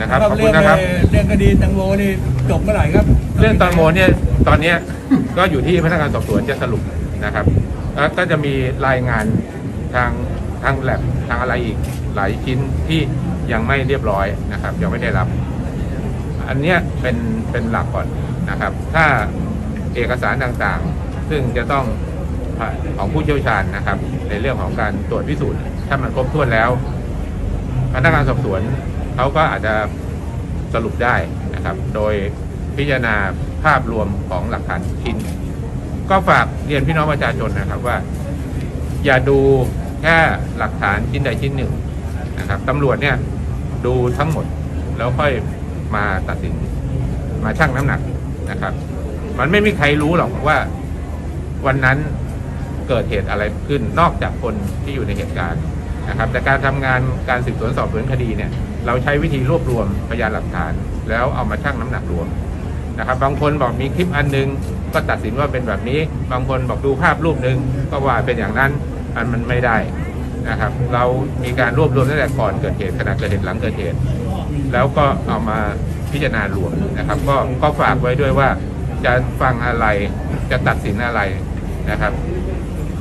นะครับขอบเรื่คุณนะครับ เรื่องคดีแตังโมนี่จบเมื่อไหร่ครับ เรื่องตอนโมเนี่ยตอนเนี้ยก็อยู่ที่พนักงานสอบสวนจะสรุปนะครับแล้วก็จะมีรายงานทางทางแลบทางอะไรอีกหลายชิ้นที่ยังไม่เรียบร้อยนะครับ ยังไม่ได้รับ อันเนี้ยเป็นเป็นหลักก่อนนะครับ ถ้าเอกสารต่างๆ ซึ่งจะต้องผ่านของผู้เชี่ยวชาญนะครับ ในเรื่องของการตรวจพิสูจน์ถ้ามันครบถ้วนแล้ว พนักงานสอบสวน เขาก็อาจจะสรุปได้นะครับ โดยพิจารณาภาพรวมของหลักฐานชิ้น ก็ฝากเรียนพี่น้องประชาชนนะครับว่า อย่าดูแค่หลักฐานชิ้นใดชิ้นหนึ่งนะครับตำรวจเนี่ยดูทั้งหมดแล้วค่อยมาตัดสินมาชั่งน้ำหนักนะครับ มันไม่มีใครรู้หรอกว่าวันนั้นเกิดเหตุอะไรขึ้นนอกจากคนที่อยู่ในเหตุการณ์ นะครับแต่การทำงานการสืบสวนสอบสวนคดีเนี่ยเราใช้วิธีรวบรวมพยานหลักฐาน แล้วเอามาชั่งน้ำหนักรวมนะครับบางคนบอกมีคลิปอันหนึง ก็ตัดสินว่าเป็นแบบนี้ บางคนบอกดูภาพรูปหนึ่งก็ว่าเป็นอย่างนั้นอันมันไม่ได้นะครับ เรามีการรวบรวมตั้งแต่ก่อนเกิดเหตุขณะเกิดเหตุหลังเกิดเหตุ แล้วก็เอามาพิจารณารวมนะครับ ก็ก็ฝากไว้ด้วยว่าจะฟังอะไรจะตัดสินอะไรนะครับ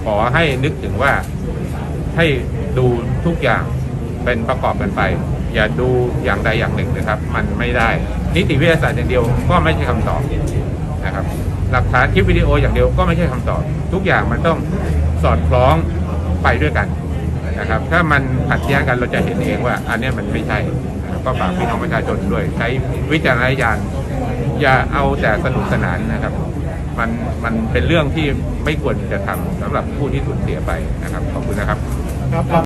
ขอให้นึกถึงว่า ให้ดูทุกอย่างเป็นประกอบกันไป อย่าดูอย่างใดอย่างหนึ่งนะครับ มันไม่ได้ นิติวิทยาศาสตร์อย่างเดียวก็ไม่ใช่คำตอบนะครับ หลักฐานคลิปวิดีโออย่างเดียวก็ไม่ใช่คำตอบ ทุกอย่างมันต้องสอดคล้องไปด้วยกันนะครับ ถ้ามันขัดแย้งกันเราจะเห็นเองว่า อันนี้มันไม่ใช่ก็ฝากพี่น้องประชาชนด้วย ใช้วิจารณญาณอย่าเอาแต่สนุกสนานนะครับ มันมันเป็นเรื่องที่ไม่ควรจะทำสำหรับผู้ที่สูญเสียไปนะครับ ขอบคุณนะครับ ครับ